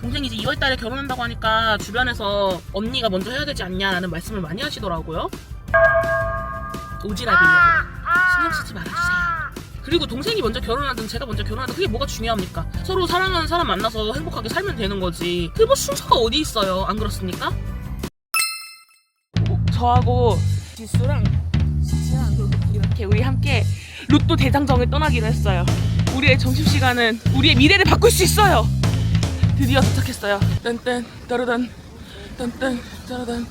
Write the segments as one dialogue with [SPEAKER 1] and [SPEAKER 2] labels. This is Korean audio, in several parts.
[SPEAKER 1] 동생이 이제 2월 달에 결혼한다고 하니까 주변에서 언니가 먼저 해야 되지 않냐라는 말씀을 많이 하시더라고요. 오지랖이에요. 신경 쓰지 말아주세요. 그리고 동생이 먼저 결혼하든 제가 먼저 결혼하든 그게 뭐가 중요합니까? 서로 사랑하는 사람 만나서 행복하게 살면 되는 거지. 그뭐 순서가 어디 있어요? 안 그렇습니까? 저하고 지수랑 지수랑 이렇게 우리 함께 로또 대장정을 떠나기로 했어요. 우리의 점심시간은 우리의 미래를 바꿀 수 있어요. 드디어 도착했어요. 딴딴 따르단 딴딴 따르단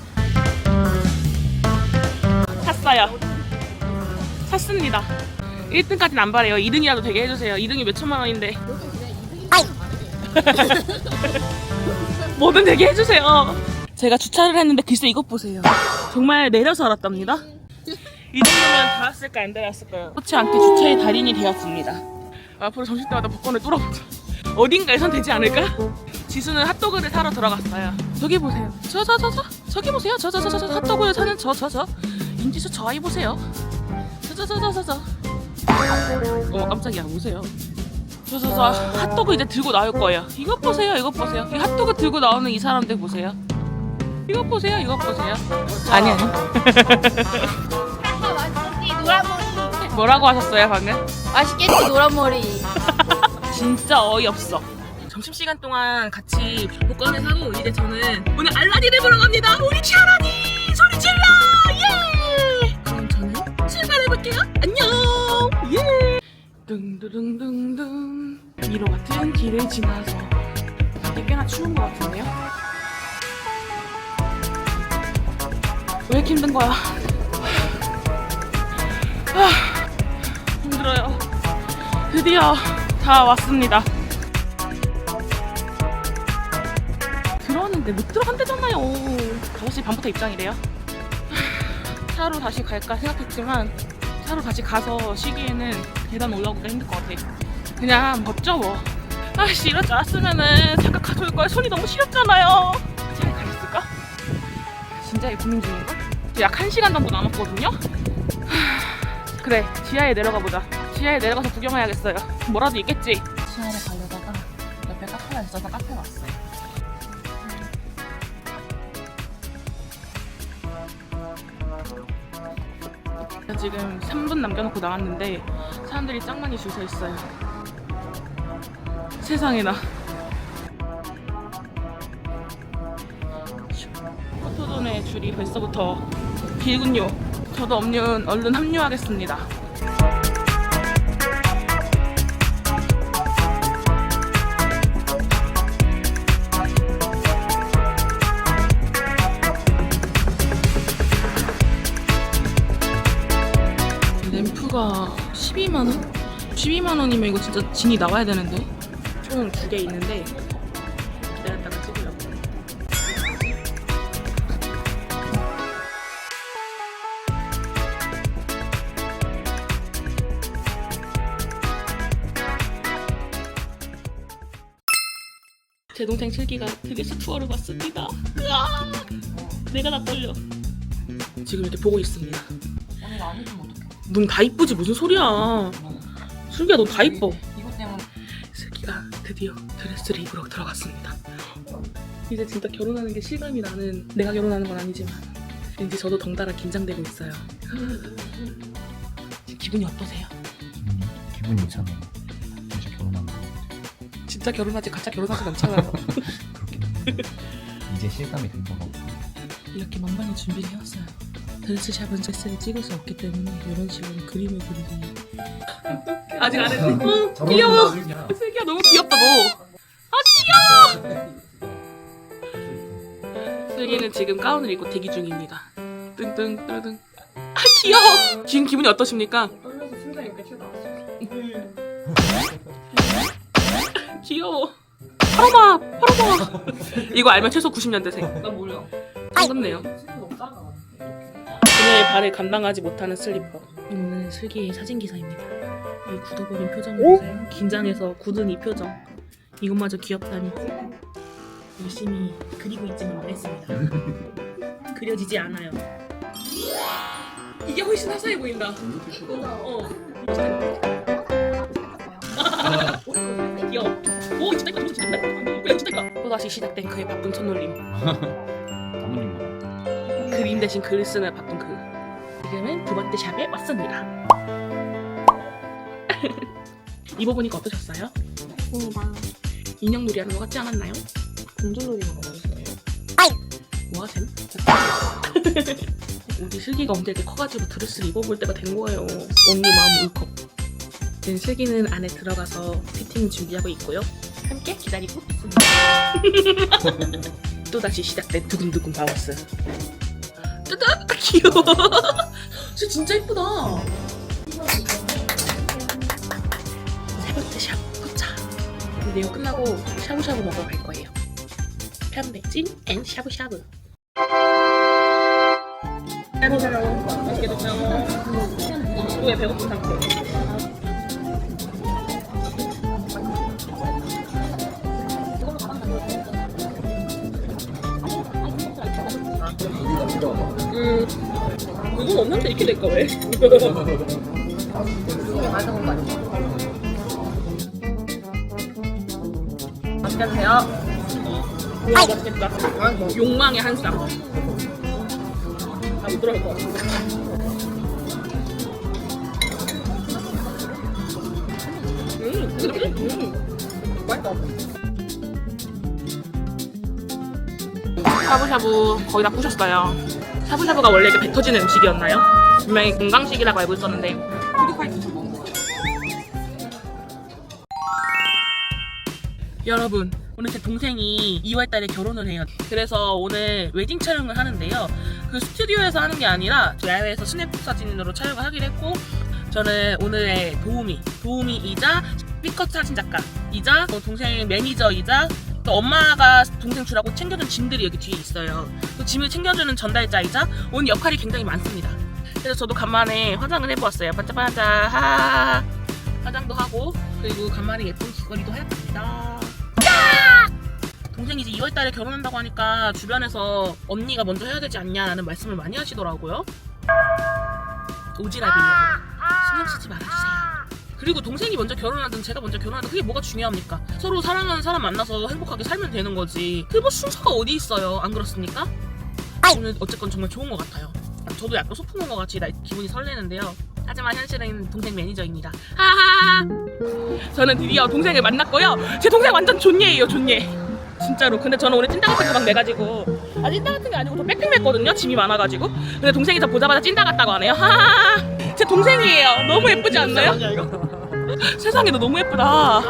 [SPEAKER 1] 샀어요. 샀습니다. 1등까지는 안 바래요. 2등이라도 되게 해주세요. 2등이 몇 천만 원인데. 뭐든 되게 해주세요. 제가 주차를 했는데 글쎄 이것 보세요. 정말 내려서 알았답니다. 이 정도면 닿았을까 안 닿았을까요? 그렇지 않게 주차의 달인이 되었습니다. 앞으로 점심 때마다 복권을 뚫어보자. 어딘가에선 되지 않을까? 지수는 핫도그를 사러 들어갔어요. 저기 보세요. 저 저 저 저 저 기 보세요. 저 저 저 저 핫도그를 사는 저 저 저 인지수 저 아이 보세요. 저 저 저 저 저 저. 어 깜짝이야 보세요. 저 저 저 핫도그 이제 들고 나올 거예요. 이거 보세요. 이거 보세요. 이 핫도그 들고 나오는 이 사람들 보세요. 이거 보세요. 이거 보세요. 아니 아니.
[SPEAKER 2] 맛있겠지 노란 머리
[SPEAKER 1] 뭐라고 하셨어요 방금?
[SPEAKER 2] 맛있겠지 노란 머리
[SPEAKER 1] 진짜 어이없어. 점심시간 동안 같이 복권을 사고 이제 저는 오늘 알라딘을 보러 갑니다. 우리 치아라니 소리 질러! 예! 그럼 저는 출발해볼게요. 안녕! 예! 둥두둥둥둥 미로 같은 길을 지나서 이게 꽤나 추운 것 같은데요? 왜 이렇게 힘든 거야? 아, 힘들어요. 드디어 다 왔습니다. 들어왔는데 못 들어간대잖아요. 5시 반부터 입장이래요. 하, 차로 다시 갈까 생각했지만 차로 다시 가서 쉬기에는 계단 올라오기가 힘들 것 같아. 그냥 멋져워. 아씨 이럴 줄 알았으면은 잠깐 가져올 걸 손이 너무 시렸잖아요. 차에 가 있을까? 진짜 고민 중인가? 약 1시간 정도 남았거든요? 하, 그래 지하에 내려가 보자. 지하에 내려가서 구경해야겠어요. 뭐라도 있겠지. 지하에 가려다가 옆에 카페가 있어서 카페 왔어요. 지금 3분 남겨놓고 나왔는데 사람들이 짱 많이 줄 서 있어요. 세상에나. 포토존의 줄이 벌써부터 길군요. 저도 없는 얼른 합류하겠습니다. 램프가 12만 원? 12만 원이면 이거 진짜 진이 나와야 되는데 총 두 개 있는데 기다렸다가 찍으려고 제 동생 슬기가 드레스 투어를 왔습니다 으아! 내가 다 떨려 지금 이렇게 보고 있습니다
[SPEAKER 3] 오늘 안?
[SPEAKER 1] 넌 다 이쁘지? 무슨 소리야? 슬기야 너 다 이뻐.
[SPEAKER 3] 이것 때문에.
[SPEAKER 1] 슬기가 드디어 드레스를 입으러 들어갔습니다. 이제 진짜 결혼하는 게 실감이 나는 내가 결혼하는 건 아니지만 왠지 저도 덩달아 긴장되고 있어요. 기분이 어떠세요?
[SPEAKER 4] 음, 기분이 있잖아요. 이제 결혼한 거.
[SPEAKER 1] 진짜 결혼하지 가짜 결혼하지 않잖아요.
[SPEAKER 4] 그렇긴 한데. 이제 실감이 된 거고
[SPEAKER 1] 이렇게 만반의 준비를 해왔어요 드레스샵은 드레스를 찍을 수 없기 때문에 이런 식으로 그림을 그리기 아직 안 했네 어, 귀여워. 슬기야 너무 귀엽다 너아 귀여워 슬기는 지금 가운을 입고 대기 중입니다. 뜬뜬 뜨르등 아 귀여워. 지금 기분이 어떠십니까?
[SPEAKER 3] 나왔어.
[SPEAKER 1] 귀여워. 팔아봐 팔아봐. 이거 알면 최소 90년대생.
[SPEAKER 3] 나 몰라.
[SPEAKER 1] 반갑네요 발을 감당하지 못하는 슬리퍼. 이거는 슬기의 사진 기사입니다. 이 굳어버린 표정을 보세요. 긴장해서 굳은 이 표정. 이것마저 귀엽다니. 열심히 그리고 있지는 않겠습니다. 그려지지 않아요. 이게 훨씬 화사해 보인다. 어. 귀여워. 오, 진짜 이거 진짜 이거 진짜 이거. 또다시 시작된 그의 바쁜 첫놀림. 그림 대신 글을 쓰는 바쁜 그. 지금은 두 번째 샵에 왔습니다. 입어보니까 어떠셨어요?
[SPEAKER 2] 맞습니다.
[SPEAKER 1] 인형놀이 하는 것 같지 않았나요?
[SPEAKER 3] 공주놀이가 어딨어요?
[SPEAKER 1] 뭐 하셈? 우리 슬기가 언제 이렇게 커가지고 드레스를 입어볼 때가 된 거예요. 언니 마음 울컥. 지금 슬기는 안에 들어가서 피팅 준비하고 있고요. 함께 기다리고 있습니다. 또다시 시작된 두근두근 바우스. 뜨뜻! 귀여워. 쟤 진짜 이쁘다. 세 번째 샵 도착. 근데 이거 끝나고 샤브샤브 먹으러 갈 거예요. 편대 찐앤 샤브샤브. 해보세요. 맛있게 드세요. 왜 배고픈 상태? 이건 없는데 이렇게 될까 왜? 드세요. 우와 맛있겠다. 욕망의 한 쌍. 다못 들어갈 것 같아. 음, 음, 맛있다. 샤브샤브 거의 다 부셨어요. 샤브샤브가 원래 이렇게 배 터지는 음식이었나요? 분명히 건강식이라고 알고 있었는데. 여러분, 오늘 제 동생이 2월달에 결혼을 해요. 그래서 오늘 웨딩 촬영을 하는데요. 그 스튜디오에서 하는 게 아니라 야외에서 스냅 사진으로 촬영을 하기로 했고, 저는 오늘의 도우미, 도우미이자 삐컷 사진 작가이자 또 동생 매니저이자 또 엄마가 동생 주라고 챙겨준 짐들이 여기 뒤에 있어요. 또 짐을 챙겨주는 전달자이자 오늘 역할이 굉장히 많습니다. 그래서 저도 간만에 화장을 해보았어요. 반짝반짝 하하 화장도 하고 그리고 간만에 예쁜 귀걸이도 해봤습니다. 동생이 이제 2월 달에 결혼한다고 하니까 주변에서 언니가 먼저 해야 되지 않냐라는 말씀을 많이 하시더라고요. 오지랖이에요. 신경 쓰지 말아주세요. 그리고 동생이 먼저 결혼하든 제가 먼저 결혼하든 그게 뭐가 중요합니까? 서로 사랑하는 사람 만나서 행복하게 살면 되는 거지. 그게 뭐 순서가 어디 있어요? 안 그렇습니까? 오늘 어쨌건 정말 좋은 것 같아요. 저도 약간 소풍 온 것 같이 나 기분이 설레는데요. 하지만 현실은 동생 매니저입니다. 하하. 저는 드디어 동생을 만났고요. 제 동생 완전 존예예요, 존예. 진짜로. 근데 저는 오늘 찐따 같은 거막 내가지고 아 찐따 같은 게 아니고 저 빽빽 맸거든요. 짐이 많아가지고. 근데 동생이 저 보자마자 찐따 같다고 하네요. 하하. 제 동생이에요. 너무 예쁘지 않나요? 세상에 너 너무 예쁘다.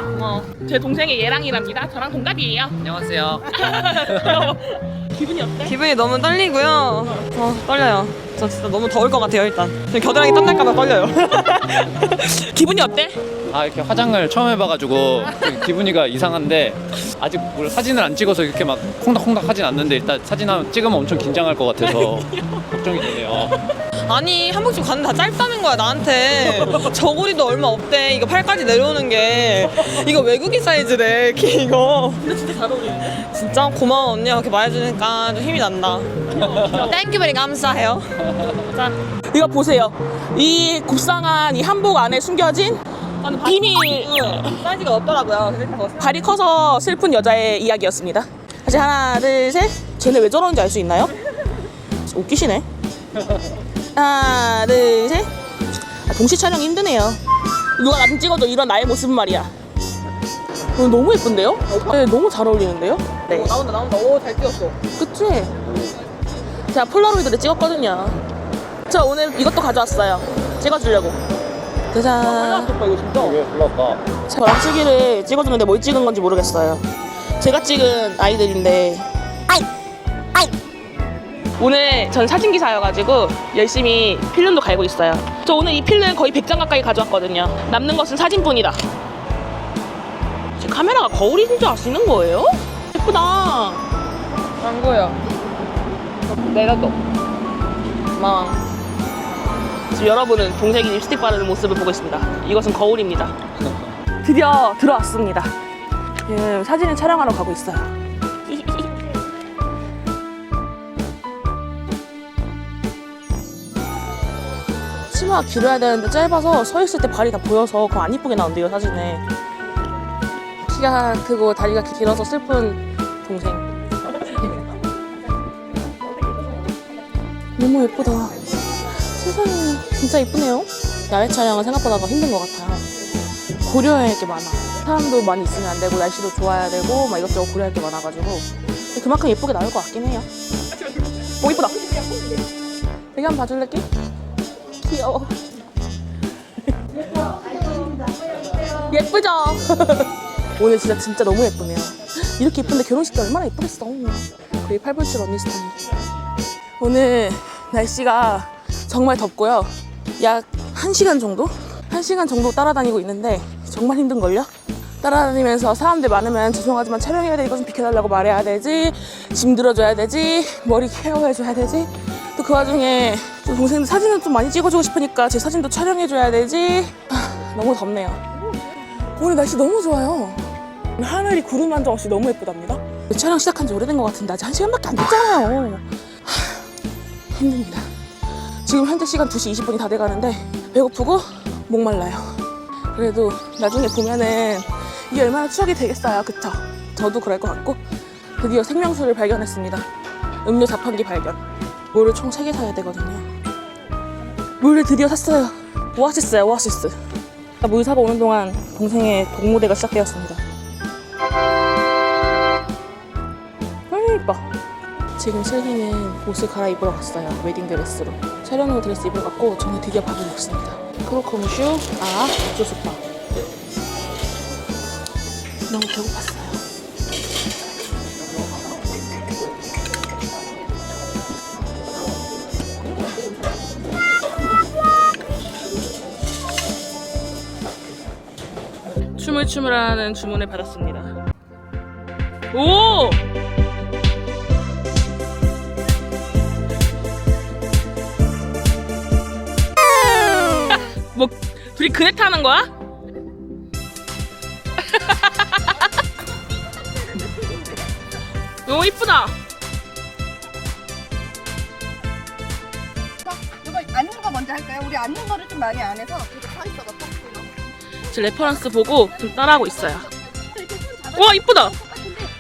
[SPEAKER 1] 제 동생이 얘랑이랍니다. 저랑 동갑이에요.
[SPEAKER 5] 안녕하세요.
[SPEAKER 1] 기분이 어때?
[SPEAKER 6] 기분이 너무 떨리고요. 어, 떨려요. 저 진짜 너무 더울 것 같아요, 일단. 지금 겨드랑이 땀날까봐 떨려요.
[SPEAKER 1] 기분이 어때?
[SPEAKER 5] 아 이렇게 화장을 처음 해봐가지고 좀 기분이가 이상한데 아직 뭘 사진을 안 찍어서 이렇게 막 콩닥콩닥 하진 않는데 일단 사진 하나 찍으면 엄청 긴장할 것 같아서 걱정이 되네요.
[SPEAKER 6] 아니, 한복집 가는 다 짧다는 거야, 나한테. 저고리도 얼마 없대. 이거 팔까지 내려오는 게. 이거 외국인 사이즈래, 키 이거.
[SPEAKER 1] 근데 진짜 잘 어울리는데?
[SPEAKER 6] 진짜 고마워, 언니가 그렇게 말해주니까 좀 힘이 난다. 땡큐 베리 감사해요.
[SPEAKER 1] 자, 이거 보세요. 이 곱상한 이 한복 안에 숨겨진 비밀.
[SPEAKER 6] 사이즈가 없더라고요. 그래서.
[SPEAKER 1] 발이 커서 슬픈 여자의 이야기였습니다. 다시 하나, 둘, 셋. 쟤네 왜 저러는지 알 수 있나요? 웃기시네. 하나, 둘, 셋. 아, 동시 촬영이 힘드네요. 누가 나좀 찍어줘. 이런 나의 모습은 말이야. 어, 너무 예쁜데요? 네, 너무 잘 어울리는데요? 네.
[SPEAKER 6] 나온다, 나온다. 오, 잘 뛰었어.
[SPEAKER 1] 그치? 제가 폴라로이드를 찍었거든요. 저 오늘 이것도 가져왔어요. 찍어주려고. 짜잔.
[SPEAKER 6] 이거 진짜.
[SPEAKER 5] 왜 불렀다?
[SPEAKER 1] 저랑 슬기를 찍어주는데 뭘 찍은 건지 모르겠어요. 제가 찍은 아이들인데. 아이! 아이! 오늘 전 사진기사여가지고 열심히 필름도 갈고 있어요. 저 오늘 이 필름 거의 100장 가까이 가져왔거든요. 남는 것은 사진뿐이다. 제 카메라가 거울인 줄 아시는 거예요? 예쁘다.
[SPEAKER 6] 안 보여. 내려도. 고마워.
[SPEAKER 1] 지금 여러분은 동생이 립스틱 바르는 모습을 보고 있습니다. 이것은 거울입니다. 드디어 들어왔습니다. 지금 사진을 촬영하러 가고 있어요. 치마가 길어야 되는데 짧아서 서 있을 때 발이 다 보여서 그거 안 이쁘게 나온대요 사진에. 키가 크고 다리가 길어서 슬픈 동생. 너무 예쁘다. 세상에 진짜 예쁘네요. 야외 촬영은 생각보다 더 힘든 것 같아요. 고려해야 할 게 많아. 사람도 많이 있으면 안 되고 날씨도 좋아야 되고 막 이것저것 고려할 게 많아가지고 그만큼 예쁘게 나올 것 같긴 해요. 오 이쁘다. 여기 한번 봐줄래 끼? 귀여워. 예쁘죠? 오늘 진짜 진짜 너무 예쁘네요. 이렇게 예쁜데 결혼식 때 얼마나 예쁘겠어. 거의 팔불출 언니 스타일. 오늘 날씨가 정말 덥고요. 약 1시간 정도? 1시간 정도 따라다니고 있는데 정말 힘든걸요? 따라다니면서 사람들 많으면 죄송하지만 촬영해야 돼 이거 좀 비켜달라고 말해야 되지 짐 들어줘야 되지 머리 케어해줘야 되지 또 그 와중에 또 동생들 사진을 좀 많이 찍어주고 싶으니까 제 사진도 촬영해줘야 되지 아, 너무 덥네요 오늘 날씨 너무 좋아요 하늘이 구름 한 점 없이 너무 예쁘답니다 촬영 시작한 지 오래된 것 같은데 아직 한 시간밖에 안 됐잖아요 하, 힘듭니다 지금 현재 시간 2시 20분이 다 돼가는데 배고프고 목말라요. 그래도 나중에 보면은 이게 얼마나 추억이 되겠어요. 그쵸? 저도 그럴 것 같고 드디어 생명수를 발견했습니다. 음료 자판기 발견. 물을 총 3개 사야 되거든요. 물을 드디어 샀어요. 오아시스야 오아시스. 물 사고 오는 동안 동생의 동무대가 시작되었습니다. 아 이뻐. 지금 슬기는 옷을 갈아입으러 갔어요. 웨딩드레스로. 촬영용 드레스 입으러 갔고 저는 드디어 밥을 먹습니다. 크로커무슈, 아, 조수밥. 너무 배고팠어요. 춤을 추물하는 주문을 받았습니다. 오! 뭐 둘이 그네 타는 거야? 너무 이쁘다.
[SPEAKER 2] 이거 앉는 거 먼저 할까요? 우리 앉는 거를 좀 많이 안 해서 계속 서 있어
[SPEAKER 1] 가제 레퍼런스 보고 좀 따라하고 있어요. 와 이쁘다.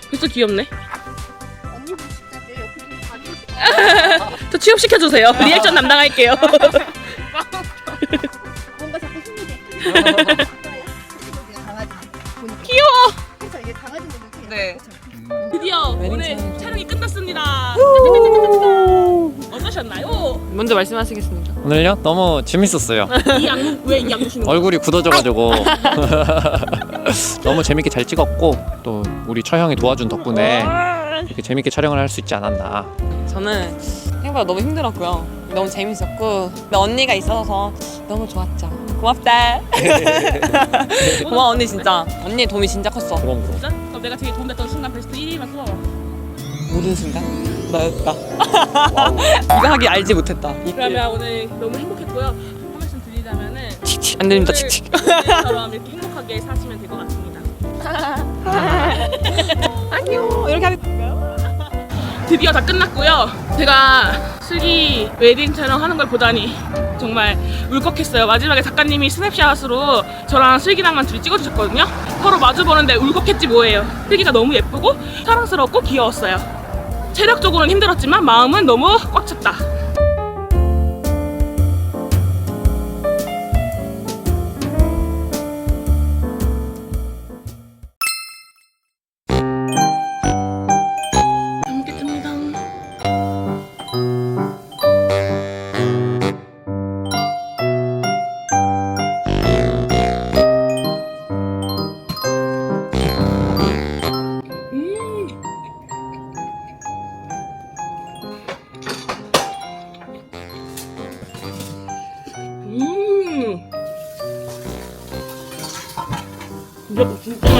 [SPEAKER 1] 벌써 귀엽네. 저 취업시켜 주세요. 리액션 담당할게요.
[SPEAKER 2] 뭔가 자꾸 힘이 돼. 강아지 보니까.
[SPEAKER 1] 귀여워.
[SPEAKER 2] 그래서 이게 강아지 보니까
[SPEAKER 6] 네.
[SPEAKER 1] 드디어 오늘 촬영이 끝났습니다. 어떠셨나요?
[SPEAKER 6] 먼저 말씀하시겠습니다.
[SPEAKER 5] 오늘요? 너무 재밌었어요.
[SPEAKER 1] 이 양, 왜이?
[SPEAKER 5] 얼굴이 굳어져가지고 너무 재밌게 잘 찍었고 또 우리 처형이 도와준 덕분에 이렇게 재밌게 촬영을 할 수 있지 않았나.
[SPEAKER 6] 저는 생각보다 너무 힘들었고요. 너무 재밌었고 근데 언니가 있어서 너무 좋았죠. 고맙다. 고마워 언니 진짜. 언니의 도움이 진짜 컸어.
[SPEAKER 5] 그럼 그럼.
[SPEAKER 1] 진짜? 그럼 내가 되게 도움됐던 순간 베스트 1위만 뽑아봐.
[SPEAKER 6] 모든 순간 나였다. 네가 하기 알지 못했다.
[SPEAKER 1] 그러면 오늘 너무 행복했고요. 한 말씀 드리자면은
[SPEAKER 6] 칙칙 안
[SPEAKER 1] 오늘
[SPEAKER 6] 칙칙.
[SPEAKER 1] 오늘처럼 이렇게 행복하게 사시면 될 것 같습니다.
[SPEAKER 6] 안녕 이렇게 하면
[SPEAKER 1] 드디어 다 끝났고요. 제가 슬기 웨딩 촬영 하는 걸 보다니 정말 울컥했어요. 마지막에 작가님이 스냅샷으로 저랑 슬기랑만 둘이 찍어주셨거든요. 서로 마주 보는데 울컥했지 뭐예요. 슬기가 너무 예쁘고 사랑스럽고 귀여웠어요. 체력적으로는 힘들었지만 마음은 너무 꽉 찼다. 진짜